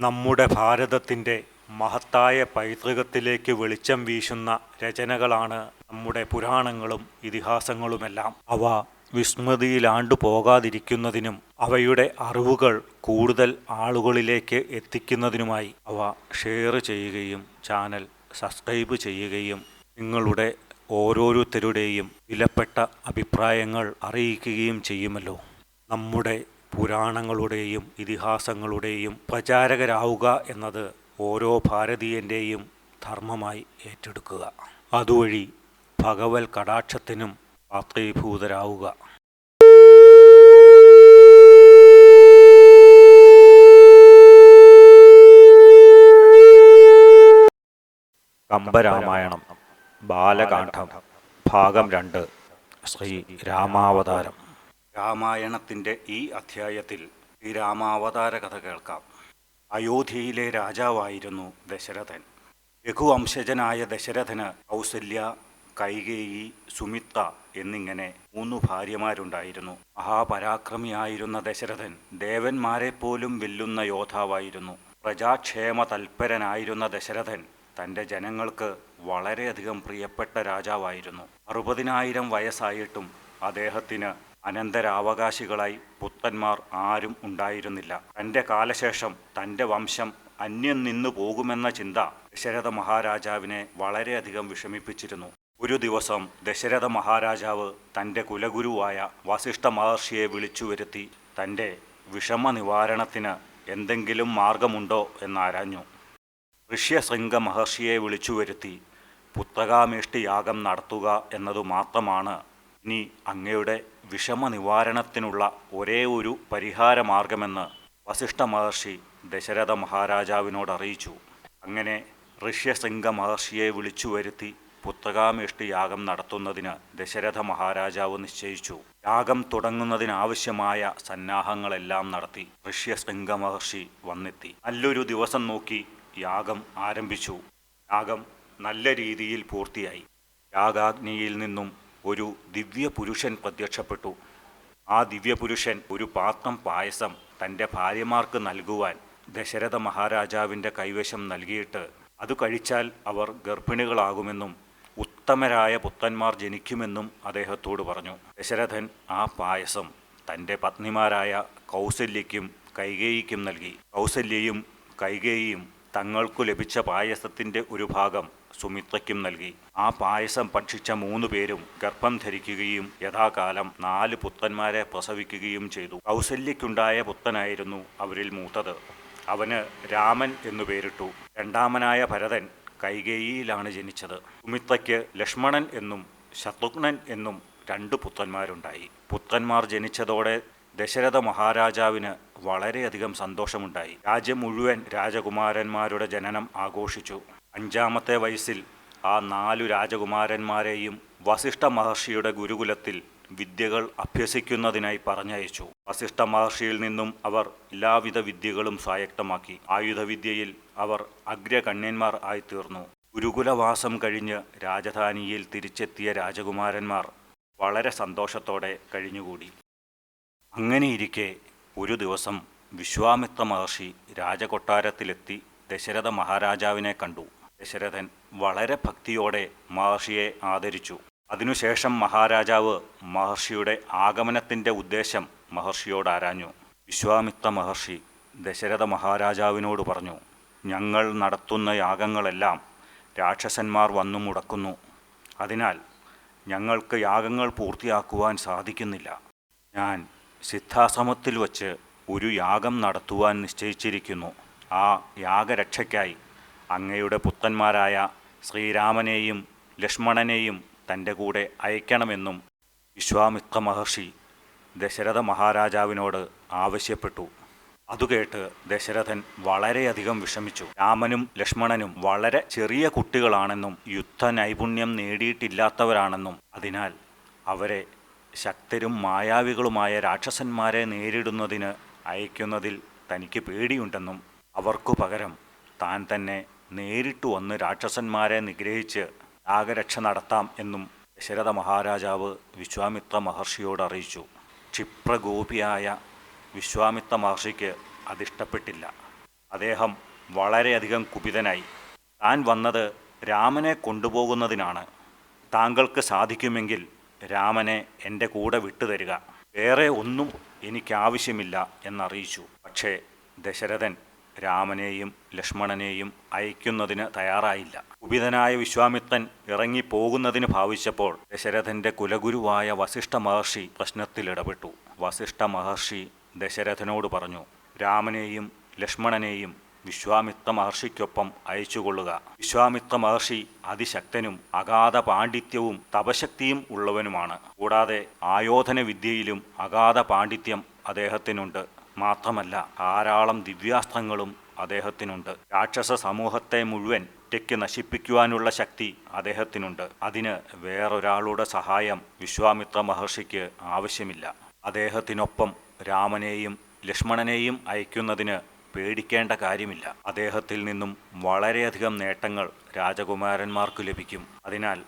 നമ്മുടെ ഭാരതത്തിന്റെ മഹത്തായ പൈതൃകത്തിലേക്ക് വെളിച്ചം വീശുന്ന രചനകളാണ് നമ്മുടെ പുരാണങ്ങളും ഇതിഹാസങ്ങളുമെല്ലാം. അവ വിസ്മൃതിയിലാണ്ടു പോകാതിരിക്കുന്നതിനും അവയുടെ അറിവുകൾ കൂടുതൽ ആളുകളിലേക്ക് എത്തിക്കുന്നതിനുമായി അവ ഷെയർ ചെയ്യുകയും ചാനൽ സബ്സ്ക്രൈബ് ചെയ്യുകയും നിങ്ങളുടെ ഓരോരുത്തരുടെയും വിലപ്പെട്ട അഭിപ്രായങ്ങൾ അറിയിക്കുകയും ചെയ്യുമല്ലോ. നമ്മുടെ പുരാണങ്ങളുടെയും ഇതിഹാസങ്ങളുടെയും പ്രചാരകരാവുക എന്നത് ഓരോ ഭാരതീയന്റെയും ധർമ്മമായി ഏറ്റെടുക്കുക. അതുവഴി ഭഗവൽ കടാക്ഷത്തിനും പാത്രീഭൂതരാവുക കമ്പരാമായണം ബാലകാന്ഠം ഭാഗം രണ്ട് ശ്രീ രാമാവതാരം. രാമായണത്തിന്റെ ഈ അധ്യായത്തിൽ രാമാവതാര കഥ കേൾക്കാം. അയോധ്യയിലെ രാജാവായിരുന്നു ദശരഥൻ. രഘുവംശജനായ ദശരഥന് കൗസല്യ കൈകേയി സുമിത്ത എന്നിങ്ങനെ മൂന്നു ഭാര്യമാരുണ്ടായിരുന്നു. മഹാപരാക്രമിയായിരുന്ന ദശരഥൻ ദേവന്മാരെ പോലും വെല്ലുന്ന യോദ്ധാവായിരുന്നു. പ്രജാക്ഷേമ തൽപരനായിരുന്ന ദശരഥൻ തന്റെ ജനങ്ങൾക്ക് വളരെയധികം പ്രിയപ്പെട്ട രാജാവായിരുന്നു. അറുപതിനായിരം വയസ്സായിട്ടും അദ്ദേഹത്തിന് അനന്തരാവകാശികളായി പുത്തന്മാർ ആരും ഉണ്ടായിരുന്നില്ല. തന്റെ കാലശേഷം തന്റെ വംശം അന്യം നിന്നു പോകുമെന്ന ചിന്ത ദശരഥ മഹാരാജാവിനെ വളരെയധികം വിഷമിപ്പിച്ചിരുന്നു. ഒരു ദിവസം ദശരഥ മഹാരാജാവ് തന്റെ കുലഗുരുവായ വസിഷ്ഠ മഹർഷിയെ വിളിച്ചു വരുത്തി തന്റെ വിഷമ നിവാരണത്തിന് എന്തെങ്കിലും മാർഗമുണ്ടോ എന്നാരാഞ്ഞു. ഋഷ്യശൃംഗ മഹർഷിയെ വിളിച്ചു വരുത്തി പുത്രകാമേഷ്ടി യാഗം നടത്തുക എന്നതു മാത്രമാണ് ഇനി അങ്ങയുടെ വിഷമനിവാരണത്തിനുള്ള ഒരേ ഒരു പരിഹാരമാർഗമെന്ന് വസിഷ്ഠ മഹർഷി ദശരഥ മഹാരാജാവിനോട് അറിയിച്ചു. അങ്ങനെ ഋഷ്യശൃംഗ മഹർഷിയെ വിളിച്ചു വരുത്തി പുത്രകാമേഷ്ടി യാഗം നടത്തുന്നതിന് ദശരഥ മഹാരാജാവ് നിശ്ചയിച്ചു. യാഗം തുടങ്ങുന്നതിനാവശ്യമായ സന്നാഹങ്ങളെല്ലാം നടത്തി ഋഷ്യശൃംഗ മഹർഷി വന്നെത്തി. നല്ലൊരു ദിവസം നോക്കി യാഗം ആരംഭിച്ചു. യാഗം നല്ല രീതിയിൽ പൂർത്തിയായി. യാഗാഗ്നിയിൽ നിന്നും ഒരു ദിവ്യ പുരുഷൻ പ്രത്യക്ഷപ്പെട്ടു. ആ ദിവ്യപുരുഷൻ ഒരു പാത്രം പായസം തന്റെ ഭാര്യമാർക്ക് നൽകുവാൻ ദശരഥ മഹാരാജാവിന്റെ കൈവശം നൽകിയിട്ട് അത് കഴിച്ചാൽ അവർ ഗർഭിണികളാകുമെന്നും ഉത്തമരായ പുത്തന്മാർ ജനിക്കുമെന്നും അദ്ദേഹത്തോട് പറഞ്ഞു. ദശരഥൻ ആ പായസം തന്റെ പത്നിമാരായ കൗസല്യയ്ക്കും കൈകേയിക്കും നൽകി. കൗസല്യയും കൈകേയിയും തങ്ങൾക്കു ലഭിച്ച പായസത്തിന്റെ ഒരു ഭാഗം സുമിത്രയ്ക്കും നൽകി. ആ പായസം ഭക്ഷിച്ച മൂന്ന് പേരും ഗർഭം ധരിക്കുകയും യഥാകാലം നാല് പുത്രന്മാരെ പ്രസവിക്കുകയും ചെയ്തു. കൗസല്യയ്ക്കുണ്ടായ പുത്രനായിരുന്നു അവരിൽ മൂത്തത്. അവന് രാമൻ എന്നു പേരിട്ടു. രണ്ടാമനായ ഭരതൻ കൈകേയിയിലാണ് ജനിച്ചത്. സുമിത്രയ്ക്ക് ലക്ഷ്മണൻ എന്നും ശത്രുഘ്നൻ എന്നും രണ്ടു പുത്രന്മാരുണ്ടായി. പുത്രന്മാർ ജനിച്ചതോടെ ദശരഥ മഹാരാജാവിന് വളരെയധികം സന്തോഷമുണ്ടായി. രാജ്യം മുഴുവൻ രാജകുമാരന്മാരുടെ ജനനം ആഘോഷിച്ചു. അഞ്ചാമത്തെ വയസ്സിൽ ആ നാലു രാജകുമാരന്മാരെയും വസിഷ്ഠ മഹർഷിയുടെ ഗുരുകുലത്തിൽ വിദ്യകൾ അഭ്യസിക്കുന്നതിനായി പറഞ്ഞയച്ചു. വസിഷ്ഠ മഹർഷിയിൽ നിന്നും അവർ എല്ലാവിധ വിദ്യകളും സ്വായക്തമാക്കി. ആയുധവിദ്യയിൽ അവർ അഗ്രകണ്യന്മാർ ആയിത്തീർന്നു. ഗുരുകുലവാസം കഴിഞ്ഞ് രാജധാനിയിൽ തിരിച്ചെത്തിയ രാജകുമാരന്മാർ വളരെ സന്തോഷത്തോടെ കഴിഞ്ഞുകൂടി. അങ്ങനെയിരിക്കെ ഒരു ദിവസം വിശ്വാമിത്ര മഹർഷി രാജകൊട്ടാരത്തിലെത്തി ദശരഥ മഹാരാജാവിനെ കണ്ടു. ദശരഥൻ വളരെ ഭക്തിയോടെ മഹർഷിയെ ആദരിച്ചു. അതിനുശേഷം മഹാരാജാവ് മഹർഷിയുടെ ആഗമനത്തിന്റെ ഉദ്ദേശം മഹർഷിയോട് ആരാഞ്ഞു. വിശ്വാമിത്ര മഹർഷി ദശരഥ മഹാരാജാവിനോട് പറഞ്ഞു ഞങ്ങൾ നടത്തുന്ന യാഗങ്ങളെല്ലാം രാക്ഷസന്മാർ വന്നു മുടക്കുന്നു. അതിനാൽ ഞങ്ങൾക്ക് യാഗങ്ങൾ പൂർത്തിയാക്കുവാൻ സാധിക്കുന്നില്ല. ഞാൻ സിദ്ധാശ്രമത്തിൽ വച്ച് ഒരു യാഗം നടത്തുവാൻ നിശ്ചയിച്ചിരിക്കുന്നു. ആ യാഗരക്ഷയ്ക്കായി അങ്ങയുടെ പുത്തന്മാരായ ശ്രീരാമനെയും ലക്ഷ്മണനെയും തന്റെ കൂടെ അയക്കണമെന്നും വിശ്വാമിത്ര മഹർഷി ദശരഥ മഹാരാജാവിനോട് ആവശ്യപ്പെട്ടു. അതുകേട്ട് ദശരഥൻ വളരെയധികം വിഷമിച്ചു. രാമനും ലക്ഷ്മണനും വളരെ ചെറിയ കുട്ടികളാണെന്നും യുദ്ധ നൈപുണ്യം നേടിയിട്ടില്ലാത്തവരാണെന്നും. അതിനാൽ അവരെ ശക്തരും മായാവികളുമായ രാക്ഷസന്മാരെ നേരിടുന്നതിന് അയക്കുന്നതിൽ തനിക്ക് പേടിയുണ്ടെന്നും അവർക്കു പകരം താൻ തന്നെ നേരിട്ടു വന്ന് രാക്ഷസന്മാരെ നിഗ്രഹിച്ച് യാഗരക്ഷ നടത്താം എന്നും ദശരഥ മഹാരാജാവ് വിശ്വാമിത്ര മഹർഷിയോട് അറിയിച്ചു. ക്ഷിപ്രഗോപിയായ വിശ്വാമിത്ര മഹർഷിക്ക് അതിഷ്ടപ്പെട്ടില്ല. അദ്ദേഹം വളരെയധികം കുപിതനായി. താൻ വന്നത് രാമനെ കൊണ്ടുപോകുന്നതിനാണ്. താങ്കൾക്ക് സാധിക്കുമെങ്കിൽ രാമനെ എന്റെ കൂടെ വിട്ടുതരിക. വേറെ ഒന്നും എനിക്കാവശ്യമില്ല എന്നറിയിച്ചു. പക്ഷേ ദശരഥൻ രാമനെയും ലക്ഷ്മണനെയും അയക്കുന്നതിന് തയ്യാറായില്ല. കുപിതനായ വിശ്വാമിത്രൻ ഇറങ്ങിപ്പോകുന്നതിന് ഭാവിച്ചപ്പോൾ ദശരഥന്റെ കുലഗുരുവായ വസിഷ്ഠ മഹർഷി പ്രശ്നത്തിൽ ഇടപെട്ടു. വസിഷ്ഠ മഹർഷി ദശരഥനോട് പറഞ്ഞു രാമനെയും ലക്ഷ്മണനെയും വിശ്വാമിത്ര മഹർഷിക്കൊപ്പം അയച്ചുകൊള്ളുക. വിശ്വാമിത്ര മഹർഷി അതിശക്തനും അഗാധ പാണ്ഡിത്യവും തപശക്തിയും ഉള്ളവനുമാണ്. കൂടാതെ ആയോധന വിദ്യയിലും അഗാധ പാണ്ഡിത്യം അദ്ദേഹത്തിനുണ്ട്. മാത്രമല്ല ധാരാളം ദിവ്യാസ്ത്രങ്ങളും അദ്ദേഹത്തിനുണ്ട്. രാക്ഷസ സമൂഹത്തെ മുഴുവൻ ഒറ്റയ്ക്ക് നശിപ്പിക്കുവാനുള്ള ശക്തി അദ്ദേഹത്തിനുണ്ട്. അതിന് വേറൊരാളുടെ സഹായം വിശ്വാമിത്ര മഹർഷിക്ക് ആവശ്യമില്ല. അദ്ദേഹത്തിനൊപ്പം രാമനെയും ലക്ഷ്മണനെയും അയക്കുന്നതിന് പേടിക്കേണ്ട കാര്യമില്ല. അദ്ദേഹത്തിൽ നിന്നും വളരെയധികം നേട്ടങ്ങൾ രാജകുമാരന്മാർക്ക് ലഭിക്കും. അതിനാൽ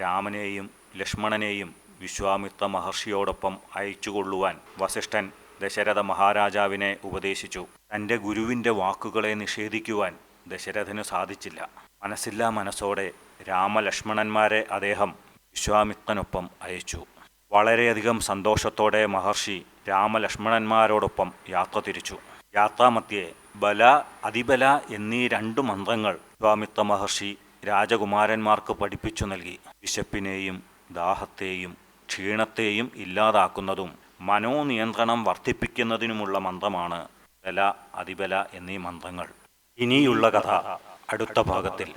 രാമനെയും ലക്ഷ്മണനെയും വിശ്വാമിത്ര മഹർഷിയോടൊപ്പം അയച്ചുകൊള്ളുവാൻ വസിഷ്ഠൻ ദശരഥ മഹാരാജാവിനെ ഉപദേശിച്ചു. തന്റെ ഗുരുവിന്റെ വാക്കുകളെ നിഷേധിക്കുവാൻ ദശരഥന് സാധിച്ചില്ല. മനസ്സില്ലാ മനസ്സോടെ രാമലക്ഷ്മണന്മാരെ അദ്ദേഹം വിശ്വാമിത്രനൊപ്പം അയച്ചു. വളരെയധികം സന്തോഷത്തോടെ മഹർഷി രാമലക്ഷ്മണന്മാരോടൊപ്പം യാത്ര തിരിച്ചു. യാത്രാമധ്യേ ബല അതിബല എന്നീ രണ്ടു മന്ത്രങ്ങൾ വിശ്വാമിത്ര മഹർഷി രാജകുമാരന്മാർക്ക് പഠിപ്പിച്ചു നൽകി. വിശപ്പിനെയും ദാഹത്തെയും ക്ഷീണത്തെയും ഇല്ലാതാക്കുന്നതും മനോനിയന്ത്രണം വർദ്ധിപ്പിക്കുന്നതിനുമുള്ള മന്ത്രമാണ് ബല അതിബല എന്നീ മന്ത്രങ്ങൾ. ഇനിയുള്ള കഥ അടുത്ത ഭാഗത്തിൽ.